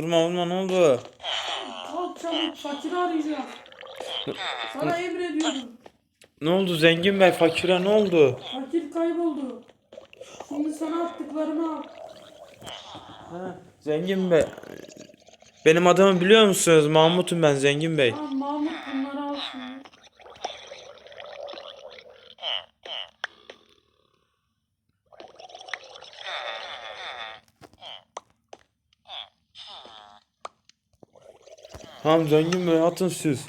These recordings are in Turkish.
Vurma vurma ne oldu? Kalk çabuk fakiri arayacağız. Sana emrediyordum. Ne oldu zengin bey fakire ne oldu? Fakir kayboldu. Şimdi sana attıklarımı al. Zengin bey. Benim adımı biliyor musunuz? Mahmut'um ben zengin bey. Tamam Mahmut bunları al şimdi. Tamam zengin bey atın siz.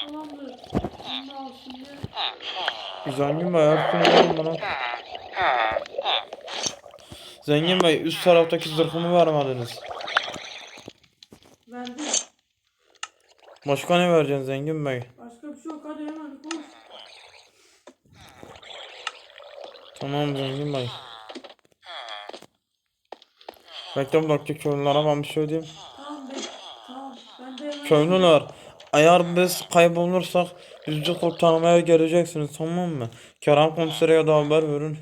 Tamamdır. Bunu al şimdi. Zengin bey hepsini verin bana. Zengin bey üst taraftaki zırhımı vermediniz. Verdim. Başka ne vereceksin zengin bey? Başka bir şey yok. Hadi hemen koş. Tamam zengin bey. Bekle bir dakika köylülere ben bir şey diyeyim. Tamam be. Tamam. Ben de hemen. Köylüler eğer biz kaybolursak bizi kurtarmaya geleceksiniz tamam mı? Kerem komisere ya da haber verin.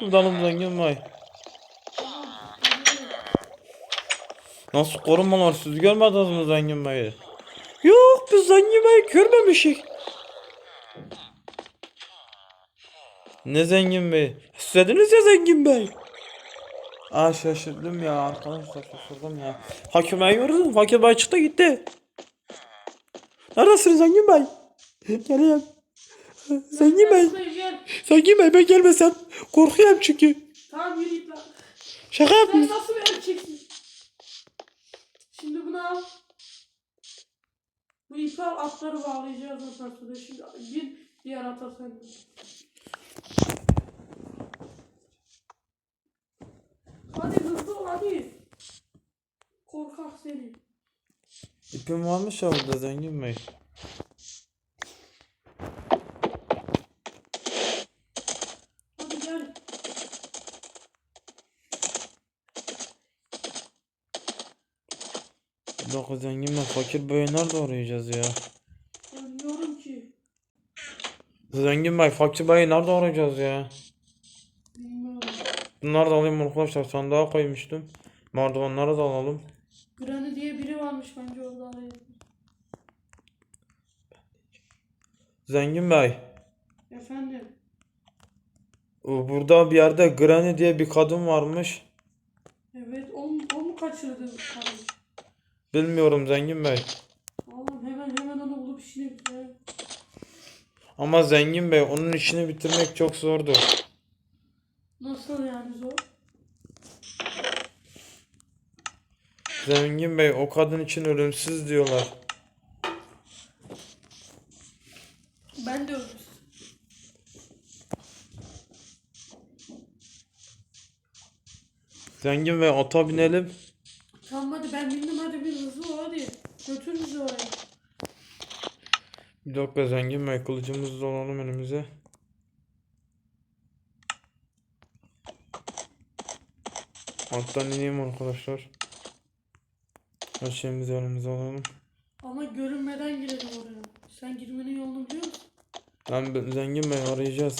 Zengin bey. Nasıl korumalar siz görmediniz mi zengin beyi? Yok biz zengin beyi görmemişik. Ne zengin bey? İstediniz ya zengin bey. Aa şaşırdım ya arkadaşlar şaşırdım ya. Hakim Bey gördün mü? Hakim Bey çıktı gitti. Neredesin Zengin Bey? Geleyim. Zengin Bey. Zengin Bey ben gelmesem korkuyorum çünkü. Tamam yürü git lan. Şaka Sen yapayım. nasıl bir erkeksin? Şimdi bunu al. Bu ipi al atları bağlayacağız. Şimdi bir diğer ata sen. Hadi hadi. Korkak seni. İpim varmış ya burada Zengin Bey. Hadi gel. Dakika Zengin Bey Fakir Bey'i nerede arayacağız ya? Bilmiyorum ki. Zengin Bey Fakir Bey'i nerede arayacağız ya? Bunları da alayım arkadaşlar sandığa koymuştum. Merdivenleri de alalım. Granny diye biri varmış bence orada arayalım. Zengin Bey. Efendim. Burada bir yerde Granny diye bir kadın varmış. Evet o, o mu kaçırdı karıyı? Bilmiyorum Zengin Bey. Oğlum hemen hemen onu bulup işini bitirelim. Ama Zengin Bey onun işini bitirmek çok zordur. Zengin Bey o kadın için ölümsüz diyorlar. Ben de ölmüş. Zengin Bey ata binelim. Tamam hadi ben bindim hadi bir hızlı ol hadi. Götür bizi oraya. Bir dakika Zengin Bey kılıcımızı da alalım elimize. Alttan ineyim arkadaşlar. Her şeyimizi elimize alalım. Ama görünmeden girelim oraya. Sen girmenin yolunu biliyor musun? Ben ben- Zengin Bey arayacağız.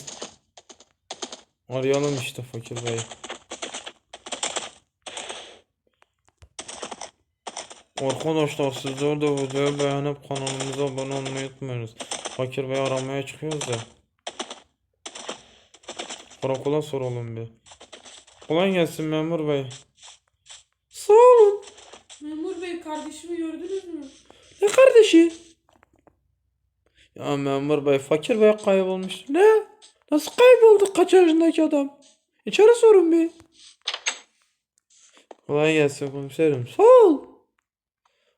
Arayalım işte Fakir Bey. Arkadaşlar sizler de videoyu beğenip kanalımıza abone olmayı unutmayınız. Fakir Bey aramaya çıkıyoruz da. Karakola soralım bir. Kolay gelsin memur bey. Sağ olun. Memur bey kardeşimi gördünüz mü? Ne kardeşi? Ya memur bey fakir bey kaybolmuş. Ne? Nasıl kayboldu kaç yaşındaki adam? İçeri sorun bir. Kolay gelsin komiserim. Sağ ol.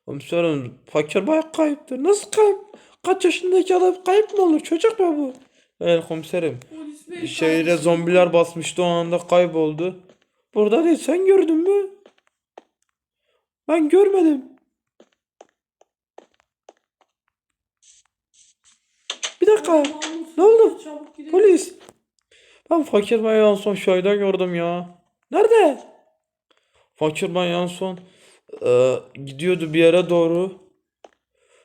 Komiserim fakir bey kayıptır. Nasıl kayıp? Kaç yaşındaki adam kayıp mı olur? Çocuk mu bu? Evet komiserim. Polis bey kardeşimi- zombiler basmıştı o anda kayboldu. Burada değil sen gördün mü? Ben görmedim. Bir dakika. Ne oldu? Polis. Ben Fakir Bey'i en son şeyde gördüm ya. Nerede? Fakir Bey en son e, gidiyordu bir yere doğru.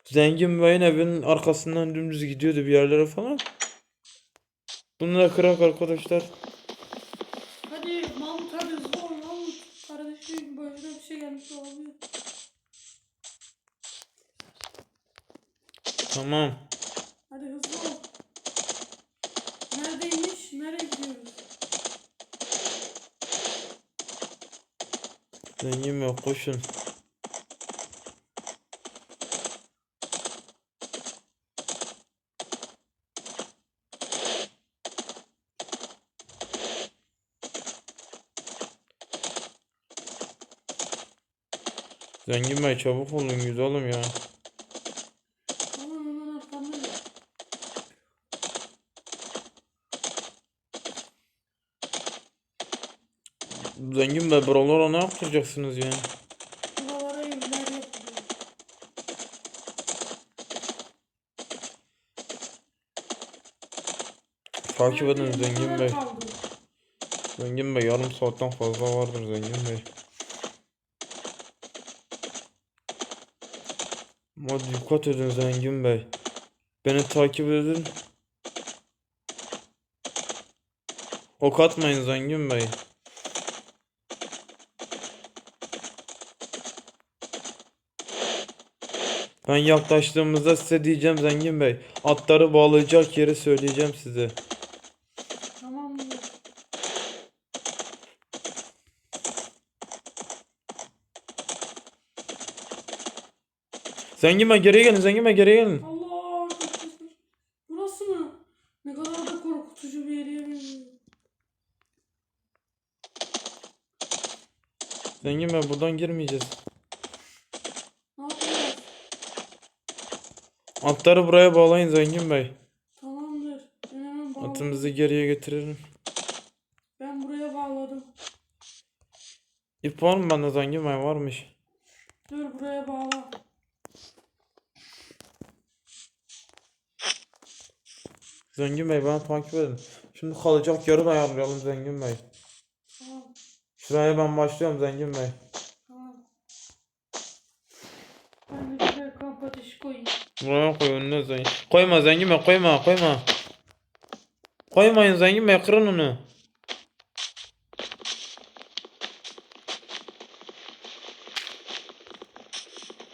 Zengin Bey'in evinin arkasından dümdüz gidiyordu bir yerlere falan. Bunlar kırak arkadaşlar. Tamam. Hadi hızlı ol. Neredeymiş? Nereye gidiyoruz? Zengin Bey koşun. Zengin Bey çabuk olun güzelim ya. Tamam hemen arkamdayım. Zengin Bey buralara ne yaptıracaksınız ya? Buralara evler yapılıyor. Takip edin Zengin Bey. kaldı? Zengin Bey yarım saatten fazla vardır Zengin Bey. Ama dikkat edin Zengin Bey. Beni takip edin. Ok atmayın Zengin Bey. Ben yaklaştığımızda size diyeceğim Zengin Bey. Atları bağlayacak yeri söyleyeceğim size. Tamamdır. Zengin Bey geriye gelin Zengin Bey geriye gelin. Allah çok. Burası mı? Ne kadar da korkutucu bir yere benziyor. Zengin Bey buradan girmeyeceğiz. Ne yapacağız? Atları buraya bağlayın Zengin Bey. Tamamdır. Ben hemen bağladım. Atımızı geriye getirelim. Ben buraya bağladım. İp var mı bende Zengin Bey? Varmış. Dur buraya bağla. Zengin Bey bana takip edin. Şimdi kalacak de ayarlayalım Zengin Bey. Tamam. Şuraya ben başlıyorum Zengin Bey. Buraya koy önüne Zengin. Koyma Zengin Bey koyma koyma. Koymayın Zengin Bey kırın onu.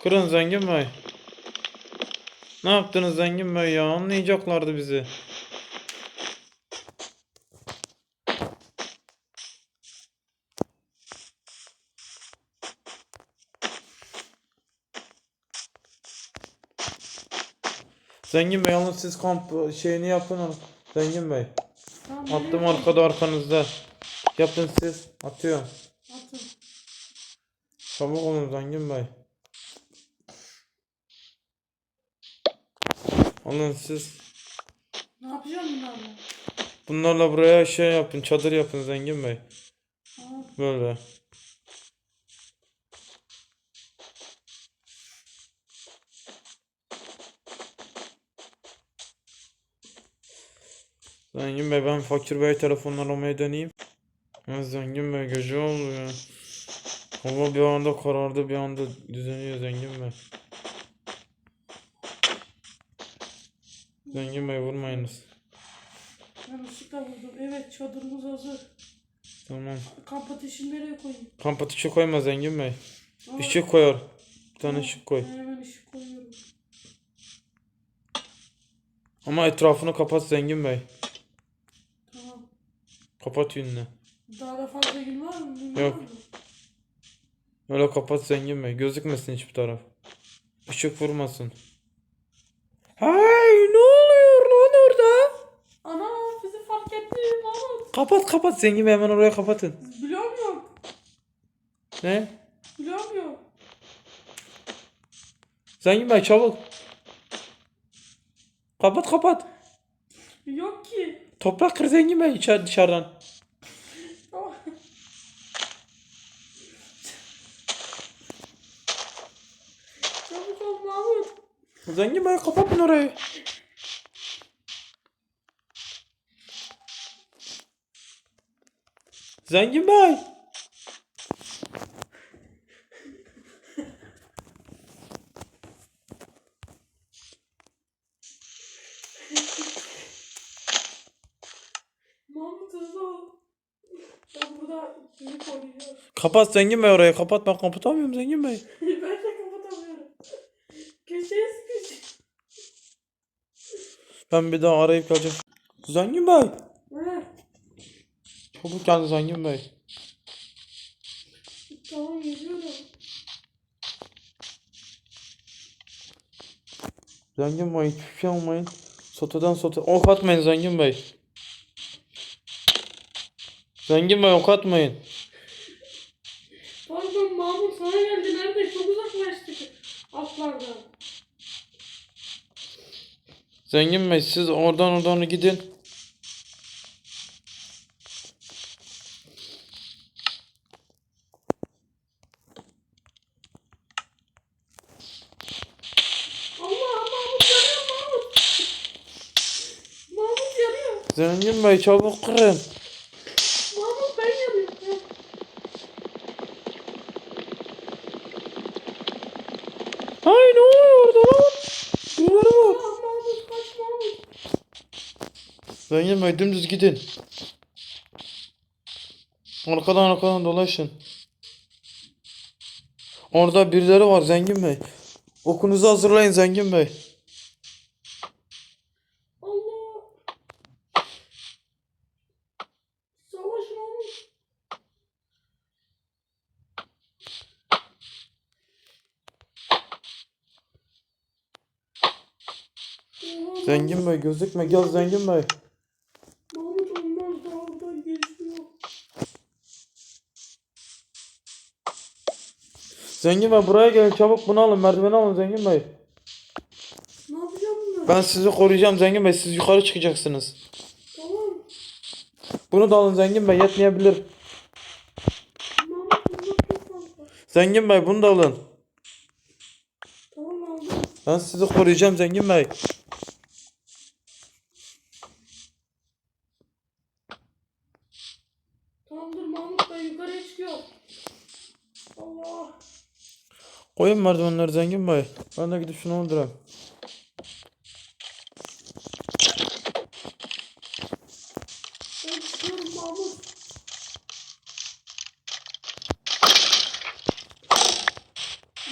Kırın Zengin Bey. Ne yaptınız Zengin Bey ya? Anlayacaklardı bizi. Zengin Bey yalnız siz kamp şeyini yapın. Zengin Bey. Tamam, Attım nereye arkada arkanızda. Yapın siz. Atıyorum. Atın. Çabuk olun Zengin Bey. Alın siz. Ne yapacağım bunlarla? Bunlarla buraya şey yapın. Çadır yapın Zengin Bey. Tamam. Böyle. Zengin Bey ben Fakir Bey telefonla aramayı deneyeyim. Ya Zengin Bey gece oldu ya. Hava bir anda karardı bir anda düzeniyor Zengin Bey. Zengin Bey vurmayınız. Yanlışlıkla vurdum. Evet çadırımız hazır. Tamam. Kamp ateşini nereye koyayım? Kamp ateşi koyma Zengin Bey. Aa, Işık koyar. Bir tane ışık koy. Ben hemen ışık koyuyorum. Ama etrafını kapat Zengin Bey. Kapat yününü. Daha da fazla gün var mı? Yok. var mı? Öyle kapat Zengin Bey. Gözükmesin hiçbir taraf. Işık vurmasın. Hay ne oluyor lan orada? Ana bizi fark etti Mahmut. Kapat kapat Zengin Bey hemen oraya kapatın. Biliyor muyum? Ne? Biliyor muyum? Zengin Bey çabuk. Kapat kapat. Yok ki. Toprak kır Zengin Bey içer dışarıdan. Tamam. Çabuk ol Mahmut. Zengin Bey kapatın orayı. Zengin Bey. Kapat Zengin Bey orayı kapat ben kapatamıyorum Zengin Bey. ben de kapatamıyorum. Köşeye sıkış. Ben bir daha arayıp geleceğim. Zengin Bey. He. Çabuk gel Zengin Bey. Tamam geliyorum. Zengin Bey hiçbir şey olmayın. Sotadan sota ok atmayın Zengin Bey. Zengin Bey ok atmayın. Pardon Mahmut sana geldi. Nerede? Çok uzaklaştık. Atlardan. Zengin Bey siz oradan oradan gidin. Zengin Bey çabuk kırın. Mahmut ben yanıyorum. Hay ne oluyor orada lan? Birileri var. Ah Mahmut kaç Mahmut. Zengin Bey dümdüz gidin. Arkadan arkadan dolaşın. Orada birileri var Zengin Bey. Okunuzu hazırlayın Zengin Bey. Zengin Bey gözükme gel Zengin Bey. Mahmut olmaz da oradan geçiyor. Zengin Bey buraya gelin çabuk bunu alın merdiveni alın Zengin Bey. Ne yapacağım bunlar? Ben sizi koruyacağım Zengin Bey siz yukarı çıkacaksınız. Tamam. Bunu da alın Zengin Bey yetmeyebilir. Zengin Bey bunu da alın. Tamam aldım. Ben sizi koruyacağım Zengin Bey. Tamamdır Mahmut ben yukarıya çıkıyorum. Allah. Koyun merdivenleri Zengin Bey. Ben de gidip şunu öldüreyim.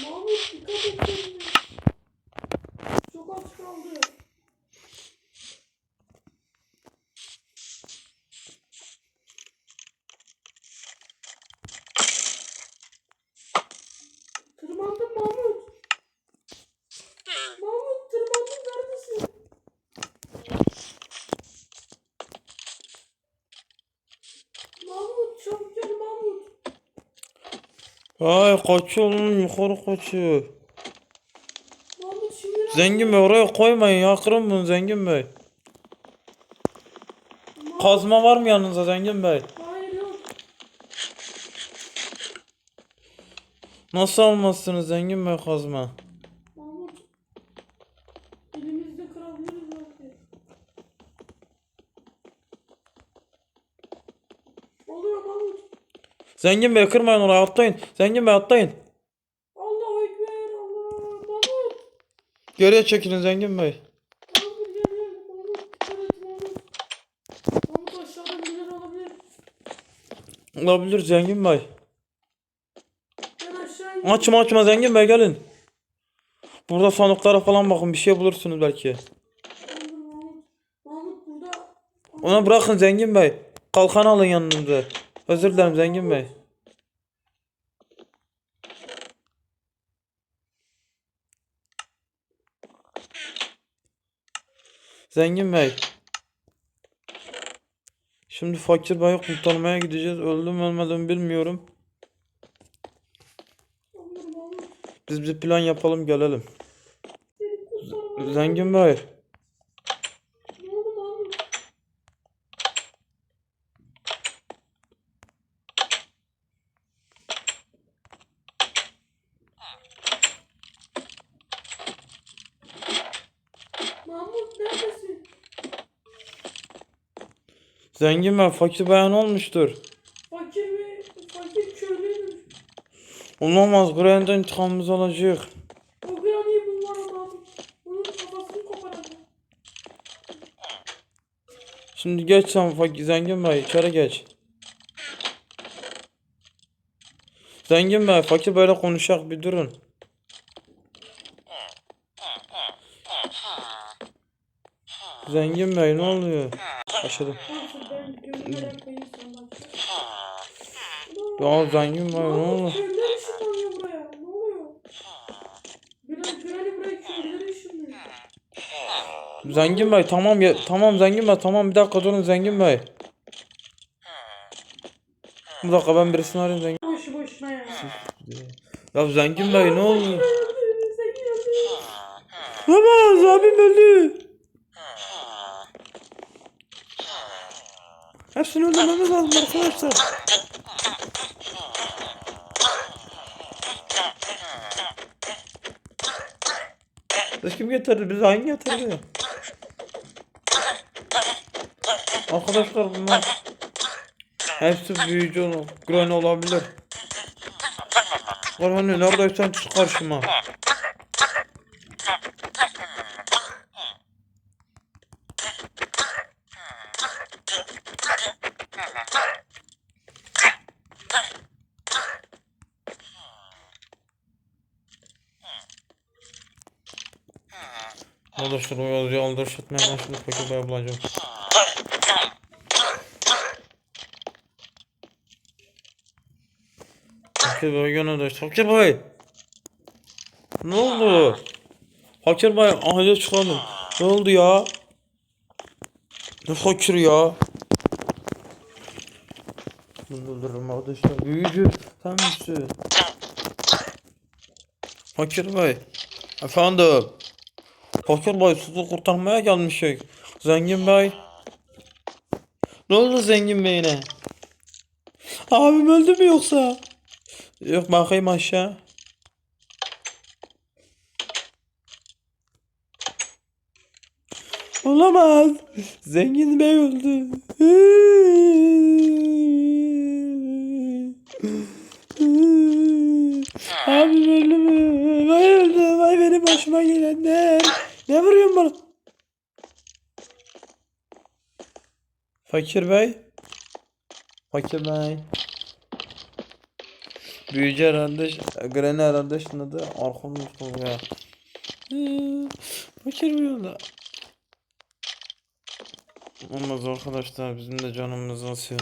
Mahmut dikkat et kendine. Çok az kaldı. Tırmandım Mahmut. Mahmut tırmandım neredesin? Mahmut çabuk gel Mahmut. Ay kaçıyor lan yukarı kaçıyor. Zengin Bey oraya koymayın ya kırın bunu Zengin Bey. Kazma var mı yanınızda Zengin Bey? Hayır yok. Nasıl almazsınız Zengin Bey kazma? Mahmut. Elimizde kırabiliriz belki. Oluyor Mahmut. Zengin Bey kırmayın oraya atlayın. Zengin Bey atlayın. Allahu Ekber Allah. Mahmut. Geriye çekilin Zengin Bey. Mahmut. Dikkat et Mahmut. Mahmut aşağıda birileri olabilir. Olabilir Zengin Bey. Ben aşağı. Açma açma Zengin Bey gelin. Burada sandıklara falan bakın bir şey bulursunuz belki. Mahmut. Mahmut burada. Ona bırakın Zengin Bey. Kalkan alın yanınıza. Özür dilerim Zengin Bey. Zengin Bey. Şimdi Fakir Bey'i kurtarmaya gideceğiz. Öldüm ölmedim bilmiyorum. Biz bir plan yapalım gelelim. Zengin Bey. Ne oldu Mahmut? Mahmut neredesin? Zengin Bey Fakir Bey'e ne olmuştur? Fakir ve fakir köylüymüş. Olamaz. Buraya intikamımızı alacak. O Granny'i bulmana Mahmut. Onun kafasını koparacak. Şimdi geç sen Fakir Zengin Bey içeri geç. Zengin Bey Fakir böyle konuşak bir durun. Zengin Bey ne oluyor? Başladım. Neyse ben gömülerek koyayım sen bak. Ya Zengin Bey ne oluyor? Köylüler ışınlanıyor buraya. Ne oluyor? Pirali buraya köylüler ışınlıyor. Zengin Bey tamam ya tamam Zengin Bey tamam bir dakika durun Zengin Bey. Bir dakika ben birisini arayayım Zengin. Boşu boşuna ya. Ya Zengin Bey ne oluyor? Sen geldin. Olamaz abim öldü. Hepsini öldürmemiz lazım arkadaşlar. Siz kim getirdi? Bizi hangi getirdi? Arkadaşlar bunlar hepsi büyücü ol- Granny olabilir. Granny neredeysen çık karşıma. Arkadaşlar o yazıyı aldırış etmeye başladı. Peki ben bulacağım. Fakir Bey gene de. Fakir Bey. Ne oldu? Fakir Bey ahile çıkalım. Ne oldu ya? Ne fakir ya? Bunu öldürürüm arkadaşlar. Büyücü sen misin? Fakir Bey. Efendim. Fakir Bey sizi kurtarmaya gelmişik. Zengin Bey. Ne oldu Zengin Bey'ine? Abim öldü mü yoksa? Yok bakayım aşağı. Olamaz. Zengin Bey öldü. Abim öldü mü? Vay öldü. Vay benim başıma gelenler. Ne vuruyorsun bana? Fakir Bey. Fakir Bey. Büyücü herhalde, Granny herhalde şimdi de arkamda ya. Ee, Fakir Bey oldu. Olmaz arkadaşlar bizim de canımız asıyor.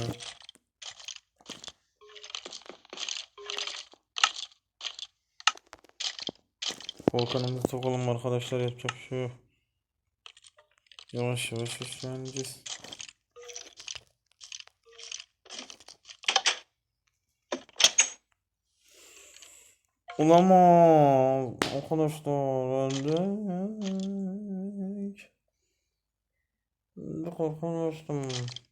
Volkanımızı sokalım arkadaşlar yapacak bir şey yok. Yavaş yavaş üstleneceğiz. Olamaz. Arkadaşlar öldük. Öldük arkadaşlar.